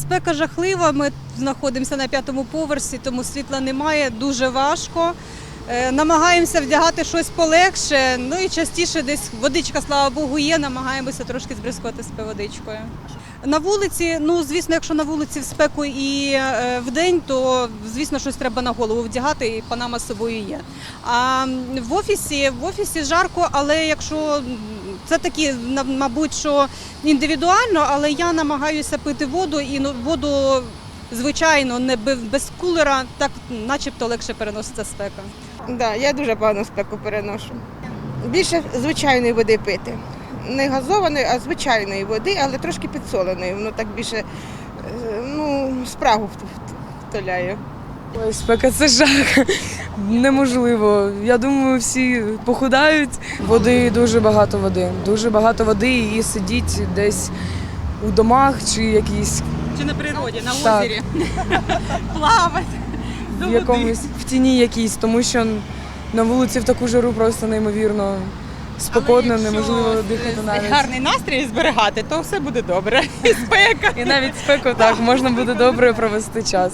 Спека жахлива. Ми знаходимося на п'ятому поверсі, тому світла немає. Дуже важко. Е, Намагаємося вдягати щось полегше. Ну і частіше десь водичка, слава Богу, є. Намагаємося трошки збризкувати себе водичкою. На вулиці, ну звісно, якщо на вулиці в спеку і е, в день, то звісно щось треба на голову вдягати, і панама з собою є. А в офісі, в офісі жарко, але якщо це такі, мабуть, що індивідуально, але я намагаюся пити воду і ну, воду. Звичайно, не без кулера, так начебто легше переноситься спека. Да, я дуже погано спеку переношу. Більше звичайної води пити. Не газованої, а звичайної води, але трошки підсоленої. Воно так більше е, ну, спрагу вт- втоляє. Ой, спека це жах. Неможливо. Я думаю, всі похудають. Води дуже багато води. Дуже багато води і сидіть десь у домах чи якісь Чи на природі, на Так. озері плавати. в якомусь в тіні якійсь, тому що на вулиці в таку жару просто неймовірно спекотно, неможливо дихати навіть. Гарний настрій зберігати, то все буде добре. І спека. І навіть спеку так можна буде добре провести час.